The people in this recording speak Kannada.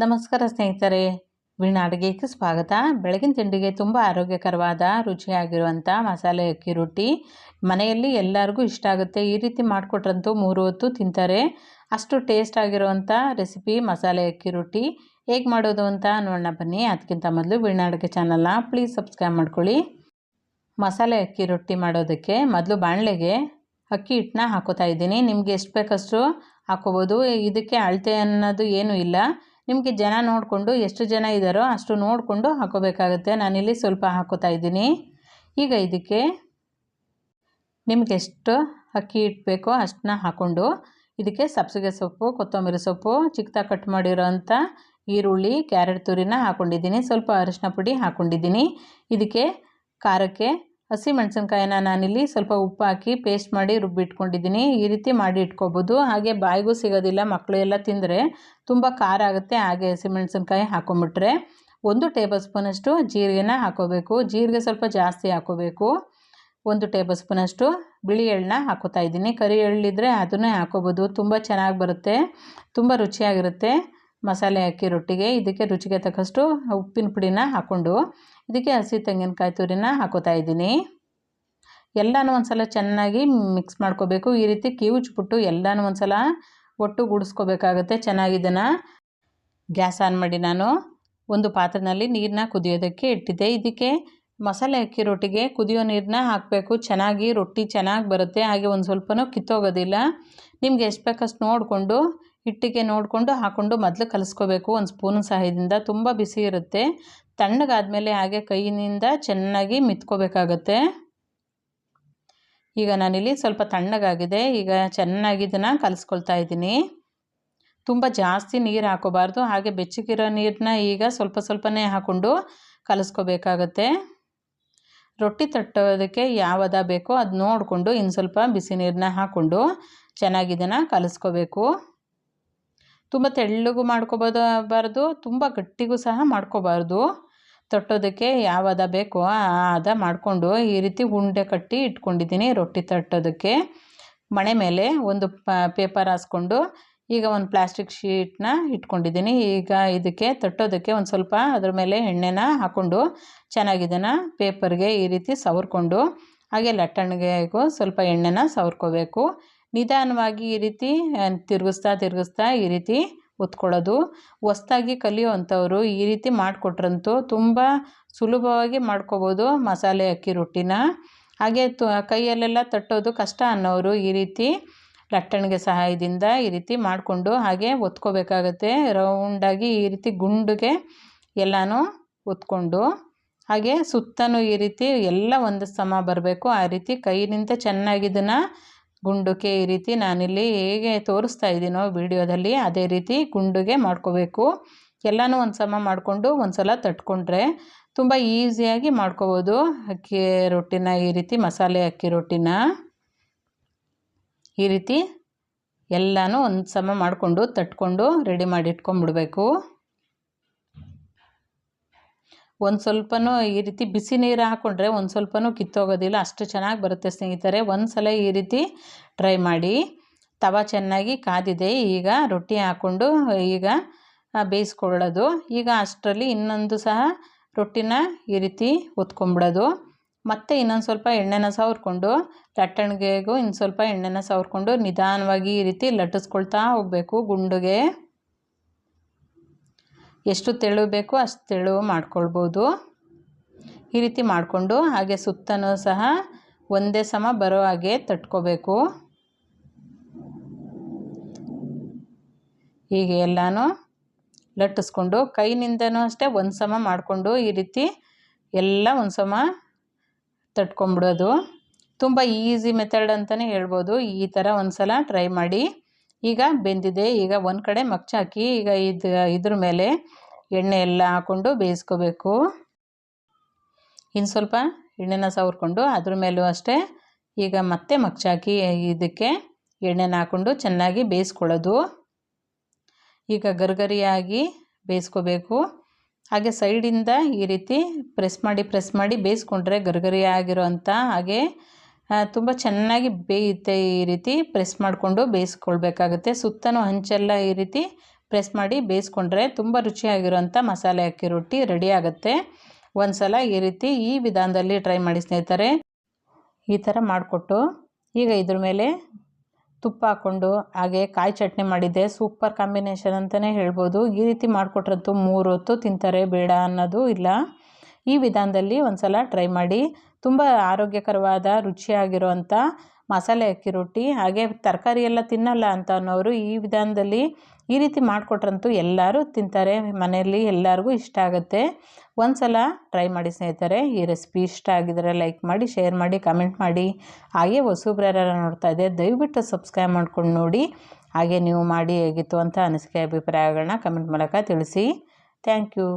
ನಮಸ್ಕಾರ ಸ್ನೇಹಿತರೆ. ವೀಣಾ ಅಡುಗೆಗೆ ಸ್ವಾಗತ. ಬೆಳಗಿನ ತಿಂಡಿಗೆ ತುಂಬ ಆರೋಗ್ಯಕರವಾದ ರುಚಿಯಾಗಿರುವಂಥ ಮಸಾಲೆ ಅಕ್ಕಿ ರೊಟ್ಟಿ ಮನೆಯಲ್ಲಿ ಎಲ್ಲರಿಗೂ ಇಷ್ಟ ಆಗುತ್ತೆ. ಈ ರೀತಿ ಮಾಡಿಕೊಟ್ರಂತೂ ಮೂರು ಹೊತ್ತು ತಿಂತಾರೆ. ಅಷ್ಟು ಟೇಸ್ಟ್ ಆಗಿರುವಂಥ ರೆಸಿಪಿ ಮಸಾಲೆ ಅಕ್ಕಿ ರೊಟ್ಟಿ. ಹೇಗೆ ಮಾಡೋದು ಅಂತ ನೋಡೋಣ ಬನ್ನಿ. ಅದಕ್ಕಿಂತ ಮೊದಲು ವೀಣಾ ಅಡುಗೆ ಚಾನಲ್ನ ಪ್ಲೀಸ್ ಸಬ್ಸ್ಕ್ರೈಬ್ ಮಾಡ್ಕೊಳ್ಳಿ. ಮಸಾಲೆ ಅಕ್ಕಿ ರೊಟ್ಟಿ ಮಾಡೋದಕ್ಕೆ ಮೊದಲು ಬಾಣಲೆಗೆ ಅಕ್ಕಿ ಹಿಟ್ಟನ್ನ ಹಾಕೋತಾ ಇದ್ದೀನಿ. ನಿಮಗೆ ಎಷ್ಟು ಬೇಕಷ್ಟು ಹಾಕೋಬೋದು. ಇದಕ್ಕೆ ಅಳತೆ ಅನ್ನೋದು ಏನೂ ಇಲ್ಲ. ನಿಮಗೆ ಜನ ನೋಡಿಕೊಂಡು ಎಷ್ಟು ಜನ ಇದ್ದಾರೋ ಅಷ್ಟು ನೋಡಿಕೊಂಡು ಹಾಕೋಬೇಕಾಗುತ್ತೆ. ನಾನಿಲ್ಲಿ ಸ್ವಲ್ಪ ಹಾಕೋತಾ ಇದ್ದೀನಿ. ಈಗ ಇದಕ್ಕೆ ನಿಮ್ಗೆ ಎಷ್ಟು ಅಕ್ಕಿ ಹಿಟ್ಟು ಬೇಕೋ ಅಷ್ಟನ್ನ ಹಾಕ್ಕೊಂಡು ಇದಕ್ಕೆ ಸಬ್ಸಿಗೆ ಸೊಪ್ಪು, ಕೊತ್ತಂಬರಿ ಸೊಪ್ಪು ಚಿಕ್ಕದಾಗಿ ಕಟ್ ಮಾಡಿರೋಂಥ ಈರುಳ್ಳಿ, ಕ್ಯಾರೆಟ್ ತುರಿನ ಹಾಕ್ಕೊಂಡಿದ್ದೀನಿ ಸ್ವಲ್ಪ ಅರಿಶಿನ ಪುಡಿ ಹಾಕ್ಕೊಂಡಿದ್ದೀನಿ ಇದಕ್ಕೆ ಖಾರಕ್ಕೆ ಹಸಿ ಮೆಣಸಿನ್ಕಾಯಿನ ನಾನಿಲ್ಲಿ ಸ್ವಲ್ಪ ಉಪ್ಪು ಹಾಕಿ ಪೇಸ್ಟ್ ಮಾಡಿ ರುಬ್ಬಿಟ್ಕೊಂಡಿದ್ದೀನಿ. ಈ ರೀತಿ ಮಾಡಿ ಇಟ್ಕೋಬೋದು. ಹಾಗೆ ಬಾಯಿಗೂ ಸಿಗೋದಿಲ್ಲ, ಮಕ್ಕಳು ಎಲ್ಲ ತಿಂದರೆ ತುಂಬ ಖಾರ ಆಗುತ್ತೆ. ಹಾಗೆ ಹಸಿಮೆಣಸಿನ್ಕಾಯಿ ಹಾಕೊಂಬಿಟ್ರೆ ಒಂದು ಟೇಬಲ್ ಸ್ಪೂನಷ್ಟು ಜೀರಿಗೆನ ಹಾಕೋಬೇಕು. ಜೀರಿಗೆ ಸ್ವಲ್ಪ ಜಾಸ್ತಿ ಹಾಕೋಬೇಕು. ಒಂದು ಟೇಬಲ್ ಸ್ಪೂನಷ್ಟು ಬಿಳಿ ಎಳ್ಳನ್ನ ಹಾಕೋತಾ ಇದ್ದೀನಿ. ಕರಿ ಎಳ್ಳಿದ್ರೆ ಅದನ್ನೇ ಹಾಕೋಬೋದು. ತುಂಬ ಚೆನ್ನಾಗಿ ಬರುತ್ತೆ. ತುಂಬ ರುಚಿಯಾಗಿರುತ್ತೆ. ಮಸಾಲೆ ಹಾಕಿ ರೊಟ್ಟಿಗೆ, ಇದಕ್ಕೆ ರುಚಿಗೆ ತಕ್ಕಷ್ಟು ಉಪ್ಪಿನ ಪುಡಿನ ಹಾಕ್ಕೊಂಡು ಇದಕ್ಕೆ ಹಸಿ ತೆಂಗಿನಕಾಯಿ ತುರಿನ ಹಾಕೋತಾ ಇದ್ದೀನಿ. ಎಲ್ಲನೂ ಒಂದು ಸಲ ಚೆನ್ನಾಗಿ ಮಿಕ್ಸ್ ಮಾಡ್ಕೋಬೇಕು. ಈ ರೀತಿ ಕಿವುಚ್ಬಿಟ್ಟು ಎಲ್ಲನೂ ಒಂದು ಸಲ ಒಟ್ಟು ಗುಡಿಸ್ಕೋಬೇಕಾಗುತ್ತೆ. ಚೆನ್ನಾಗಿದ್ದನ್ನು ಗ್ಯಾಸ್ ಆನ್ ಮಾಡಿ ನಾನು. ಒಂದು ಪಾತ್ರೆಯಲ್ಲಿ ನೀರನ್ನ ಕುದಿಯೋದಕ್ಕೆ ಇಟ್ಟಿದ್ದೆ. ಇದಕ್ಕೆ ಮಸಾಲೆ ಅಕ್ಕಿ ರೊಟ್ಟಿಗೆ ಕುದಿಯೋ ನೀರನ್ನ ಹಾಕಬೇಕು. ಚೆನ್ನಾಗಿ ರೊಟ್ಟಿ ಚೆನ್ನಾಗಿ ಬರುತ್ತೆ. ಹಾಗೆ ಒಂದು ಸ್ವಲ್ಪನೂ ಕಿತ್ತೋಗೋದಿಲ್ಲ. ನಿಮ್ಗೆ ಎಷ್ಟು ಬೇಕಷ್ಟು ನೋಡಿಕೊಂಡು ಹಿಟ್ಟಿಗೆ ನೋಡಿಕೊಂಡು ಹಾಕ್ಕೊಂಡು ಮೊದಲು ಕಲಿಸ್ಕೋಬೇಕು. ಒಂದು ಸ್ಪೂನ್ ಸಹಾಯದಿಂದ. ತುಂಬ ಬಿಸಿ ಇರುತ್ತೆ. ತಣ್ಣಗಾದಮೇಲೆ ಹಾಗೆ ಕೈಯಿಂದ ಚೆನ್ನಾಗಿ ಮಿತ್ಕೋಬೇಕಾಗತ್ತೆ. ಈಗ ನಾನಿಲ್ಲಿ ಸ್ವಲ್ಪ ತಣ್ಣಗಾಗಿದೆ. ಈಗ ಚೆನ್ನಾಗಿ ಇದನ್ನು ಕಲಿಸ್ಕೊಳ್ತಾ ಇದ್ದೀನಿ. ತುಂಬ ಜಾಸ್ತಿ ನೀರು ಹಾಕೋಬಾರ್ದು. ಹಾಗೆ ಬೆಚ್ಚಗಿರೋ ನೀರನ್ನ ಈಗ ಸ್ವಲ್ಪ ಸ್ವಲ್ಪನೇ ಹಾಕ್ಕೊಂಡು ಕಲಿಸ್ಕೋಬೇಕಾಗತ್ತೆ. ರೊಟ್ಟಿ ತಟ್ಟೋದಕ್ಕೆ ಯಾವದ ಬೇಕೋ ಅದು ನೋಡಿಕೊಂಡು ಇನ್ನು ಸ್ವಲ್ಪ ಬಿಸಿ ನೀರನ್ನ ಹಾಕ್ಕೊಂಡು ಚೆನ್ನಾಗಿದನ್ನು ಕಲಿಸ್ಕೋಬೇಕು. ತುಂಬ ತೆಳ್ಳಗೂ ಮಾಡ್ಕೋಬೋದಬಾರ್ದು ತುಂಬ ಗಟ್ಟಿಗೂ ಸಹ ಮಾಡ್ಕೋಬಾರ್ದು. ತಟ್ಟೋದಕ್ಕೆ ಯಾವ ಹದ ಬೇಕೋ ಆ ಹದ ಮಾಡಿಕೊಂಡು ಈ ರೀತಿ ಉಂಡೆ ಕಟ್ಟಿ ಇಟ್ಕೊಂಡಿದ್ದೀನಿ ರೊಟ್ಟಿ ತಟ್ಟೋದಕ್ಕೆ. ಮಣೆ ಮೇಲೆ ಒಂದು ಪೇಪರ್ ಹಾಸ್ಕೊಂಡು ಈಗ ಒಂದು ಪ್ಲಾಸ್ಟಿಕ್ ಶೀಟ್ನ ಇಟ್ಕೊಂಡಿದ್ದೀನಿ. ಈಗ ಇದಕ್ಕೆ ತಟ್ಟೋದಕ್ಕೆ ಒಂದು ಸ್ವಲ್ಪ ಅದ್ರ ಮೇಲೆ ಎಣ್ಣೆನ ಹಾಕ್ಕೊಂಡು ಚೆನ್ನಾಗಿದನ್ನು ಪೇಪರ್ಗೆ ಈ ರೀತಿ ಸವರ್ಕೊಂಡು, ಹಾಗೆ ಲಟ್ಟಣಿಗೆಗೂ ಸ್ವಲ್ಪ ಎಣ್ಣೆನ ಸವರ್ಕೋಬೇಕು. ನಿಧಾನವಾಗಿ ಈ ರೀತಿ ತಿರುಗಿಸ್ತಾ ತಿರುಗಿಸ್ತಾ ಈ ರೀತಿ ಒತ್ಕೊಳ್ಳೋದು ಹೊಸ್ದಾಗಿ ಕಲಿಯುವಂಥವ್ರು ಈ ರೀತಿ ಮಾಡಿಕೊಟ್ರಂತೂ ತುಂಬ ಸುಲಭವಾಗಿ ಮಾಡ್ಕೋಬೋದು ಮಸಾಲೆ ಅಕ್ಕಿ ರೊಟ್ಟಿನ. ಹಾಗೆ ತು, ಕೈಯಲ್ಲೆಲ್ಲ ತಟ್ಟೋದು ಕಷ್ಟ ಅನ್ನೋರು ಈ ರೀತಿ ಲಟ್ಟಣಿಗೆ ಸಹಾಯದಿಂದ ಈ ರೀತಿ ಮಾಡಿಕೊಂಡು ಹಾಗೆ ಒತ್ಕೋಬೇಕಾಗತ್ತೆ ರೌಂಡಾಗಿ ಈ ರೀತಿ ಗುಂಡಿಗೆ ಎಲ್ಲನೂ ಒತ್ಕೊಂಡು ಹಾಗೆ ಸುತ್ತಲೂ ಈ ರೀತಿ ಎಲ್ಲ ಒಂದು ಸಮ ಬರಬೇಕು. ಆ ರೀತಿ ಕೈನಿಂದ ಚೆನ್ನಾಗಿ ಇದನ್ನು ಗುಂಡುಗೆ ಈ ರೀತಿ ನಾನಿಲ್ಲಿ ಹೇಗೆ ತೋರಿಸ್ತಾ ಇದ್ದೀನೋ ವಿಡಿಯೋದಲ್ಲಿ ಅದೇ ರೀತಿ ಗುಂಡುಗೆ ಮಾಡ್ಕೋಬೇಕು. ಎಲ್ಲನೂ ಒಂದು ಸಮ ಮಾಡಿಕೊಂಡು ಒಂದು ಸಲ ತಟ್ಕೊಂಡ್ರೆ ತುಂಬ ಈಸಿಯಾಗಿ ಮಾಡ್ಕೋಬೋದು. ಅಕ್ಕಿ ರೊಟ್ಟಿನ ಈ ರೀತಿ ಮಸಾಲೆ ಅಕ್ಕಿ ರೊಟ್ಟಿನ. ಈ ರೀತಿ ಎಲ್ಲನೂ ಒಂದು ಸಮ ಮಾಡಿಕೊಂಡು ತಟ್ಕೊಂಡು ರೆಡಿ ಮಾಡಿ ಇಟ್ಕೊಂಡ್ಬಿಡ್ಬೇಕು. ಒಂದು ಸ್ವಲ್ಪನೂ ಈ ರೀತಿ ಬಿಸಿ ನೀರು ಹಾಕ್ಕೊಂಡ್ರೆ ಒಂದು ಸ್ವಲ್ಪನೂ ಕಿತ್ತೋಗೋದಿಲ್ಲ. ಅಷ್ಟು ಚೆನ್ನಾಗಿ ಬರುತ್ತೆ ಸ್ನೇಹಿತರೆ. ಒಂದು ಸಲ ಈ ರೀತಿ ಟ್ರೈ ಮಾಡಿ. ತವ ಚೆನ್ನಾಗಿ ಕಾದಿದೆ. ಈಗ ರೊಟ್ಟಿ ಹಾಕ್ಕೊಂಡು ಈಗ ಬೇಯಿಸ್ಕೊಳ್ಳೋದು. ಈಗ ಅಷ್ಟರಲ್ಲಿ ಇನ್ನೊಂದು ಸಹ ರೊಟ್ಟಿನ ಈ ರೀತಿ ಹೊತ್ಕೊಂಬಿಡೋದು. ಮತ್ತು ಇನ್ನೊಂದು ಸ್ವಲ್ಪ ಎಣ್ಣೆನ ಸವರ್ಕೊಂಡು, ಲಟ್ಟಣಿಗೆಗೂ ಇನ್ನು ಸ್ವಲ್ಪ ಎಣ್ಣೆನ ಸವರ್ಕೊಂಡು ನಿಧಾನವಾಗಿ ಈ ರೀತಿ ಲಟ್ಟಿಸ್ಕೊಳ್ತಾ ಹೋಗಬೇಕು ಗುಂಡುಗೆ. ಎಷ್ಟು ತೆಳು ಬೇಕೋ ಅಷ್ಟು ತೆಳು ಮಾಡ್ಕೊಳ್ಬೋದು. ಈ ರೀತಿ ಮಾಡಿಕೊಂಡು ಹಾಗೆ ಸುತ್ತನೂ ಸಹ ಒಂದೇ ಸಮ ಬರೋ ಹಾಗೆ ತಟ್ಕೋಬೇಕು. ಹೀಗೆ ಎಲ್ಲನೂ ಲಟ್ಟಿಸ್ಕೊಂಡು ಕೈನಿಂದನೂ ಅಷ್ಟೇ ಒಂದು ಸಮ ಮಾಡಿಕೊಂಡು ಈ ರೀತಿ ಎಲ್ಲ ಒಂದು ಸಮ ತಟ್ಕೊಂಬಿಡೋದು ತುಂಬ ಈಸಿ ಮೆಥಡ್ ಅಂತಲೇ ಹೇಳ್ಬೋದು. ಈ ಥರ ಒಂದು ಸಲ ಟ್ರೈ ಮಾಡಿ. ಈಗ ಬೆಂದಿದೆ. ಈಗ ಒಂದು ಕಡೆ ಮಗ್ಚಾಕಿ. ಈಗ ಇದು, ಇದ್ರ ಮೇಲೆ ಎಣ್ಣೆ ಎಲ್ಲ ಹಾಕ್ಕೊಂಡು ಬೇಯಿಸ್ಕೋಬೇಕು. ಇನ್ನು ಸ್ವಲ್ಪ ಎಣ್ಣೆನ ಸವರ್ಕೊಂಡು ಅದ್ರ ಮೇಲೂ ಅಷ್ಟೇ ಈಗ ಮತ್ತೆ ಮಗ್ಚಾಕಿ ಇದಕ್ಕೆ ಎಣ್ಣೆನ ಹಾಕ್ಕೊಂಡು ಚೆನ್ನಾಗಿ ಬೇಯಿಸ್ಕೊಳ್ಳೋದು. ಈಗ ಗರ್ಗರಿಯಾಗಿ ಬೇಯಿಸ್ಕೋಬೇಕು. ಹಾಗೆ ಸೈಡಿಂದ ಈ ರೀತಿ ಪ್ರೆಸ್ ಮಾಡಿ ಪ್ರೆಸ್ ಮಾಡಿ ಬೇಯಿಸ್ಕೊಂಡ್ರೆ ಗರ್ಗರಿಯಾಗಿರೋಂಥ ಹಾಗೆ ತುಂಬ ಚೆನ್ನಾಗಿ ಬೇಯುತ್ತೆ ಈ ರೀತಿ ಪ್ರೆಸ್ ಮಾಡಿಕೊಂಡು ಬೇಯಿಸ್ಕೊಳ್ಬೇಕಾಗುತ್ತೆ. ಸುತ್ತಲೂ ಹಂಚೆಲ್ಲ ಈ ರೀತಿ ಪ್ರೆಸ್ ಮಾಡಿ ಬೇಯಿಸ್ಕೊಂಡ್ರೆ ತುಂಬ ರುಚಿಯಾಗಿರುವಂಥ ಮಸಾಲೆ ಅಕ್ಕಿ ರೊಟ್ಟಿ ರೆಡಿ ಆಗುತ್ತೆ. ಒಂದು ಸಲ ಈ ರೀತಿ ಈ ವಿಧಾನದಲ್ಲಿ ಟ್ರೈ ಮಾಡಿ ಸ್ನೇಹಿತರೆ. ಈ ಥರ ಮಾಡಿಕೊಟ್ಟು ಈಗ ಇದ್ರ ಮೇಲೆ ತುಪ್ಪ ಹಾಕ್ಕೊಂಡು ಹಾಗೆ ಕಾಯಿ ಚಟ್ನಿ ಮಾಡಿದ್ದೆ. ಸೂಪರ್ ಕಾಂಬಿನೇಷನ್ ಅಂತಲೇ ಹೇಳ್ಬೋದು. ಈ ರೀತಿ ಮಾಡಿಕೊಟ್ರಂತೂ ಮೂರು ಹೊತ್ತು ತಿಂತಾರೆ. ಬೇಡ ಅನ್ನೋದು ಇಲ್ಲ. ಈ ವಿಧಾನದಲ್ಲಿ ಒಂದು ಸಲ ಟ್ರೈ ಮಾಡಿ. ತುಂಬ ಆರೋಗ್ಯಕರವಾದ ರುಚಿಯಾಗಿರುವಂಥ ಮಸಾಲೆ ಅಕ್ಕಿ ರೊಟ್ಟಿ, ಹಾಗೆ ತರಕಾರಿ ಎಲ್ಲ ತಿನ್ನಲ್ಲ ಅಂತ ಅನ್ನೋರು ಈ ವಿಧಾನದಲ್ಲಿ ಈ ರೀತಿ ಮಾಡಿಕೊಟ್ರಂತೂ ಎಲ್ಲರೂ ತಿಂತಾರೆ. ಮನೆಯಲ್ಲಿ ಎಲ್ಲರಿಗೂ ಇಷ್ಟ ಆಗುತ್ತೆ. ಒಂದು ಸಲ ಟ್ರೈ ಮಾಡಿ ಸ್ನೇಹಿತರೆ, ಈ ರೆಸಿಪಿ ಇಷ್ಟ ಆಗಿದರೆ ಲೈಕ್ ಮಾಡಿ ಶೇರ್ ಮಾಡಿ ಕಮೆಂಟ್ ಮಾಡಿ. ಹಾಗೆ ವಸುಬ್ರರ ನೋಡ್ತಾ ಇದೆ ದಯವಿಟ್ಟು ಸಬ್ಸ್ಕ್ರೈಬ್ ಮಾಡ್ಕೊಂಡು ನೋಡಿ. ಹಾಗೆ ನೀವು ಮಾಡಿ ಹೇಗಿತ್ತು ಅಂತ ಅನಿಸಿಕೆ, ಅಭಿಪ್ರಾಯಗಳನ್ನ ಕಮೆಂಟ್ ಮೂಲಕ ತಿಳಿಸಿ. Thank you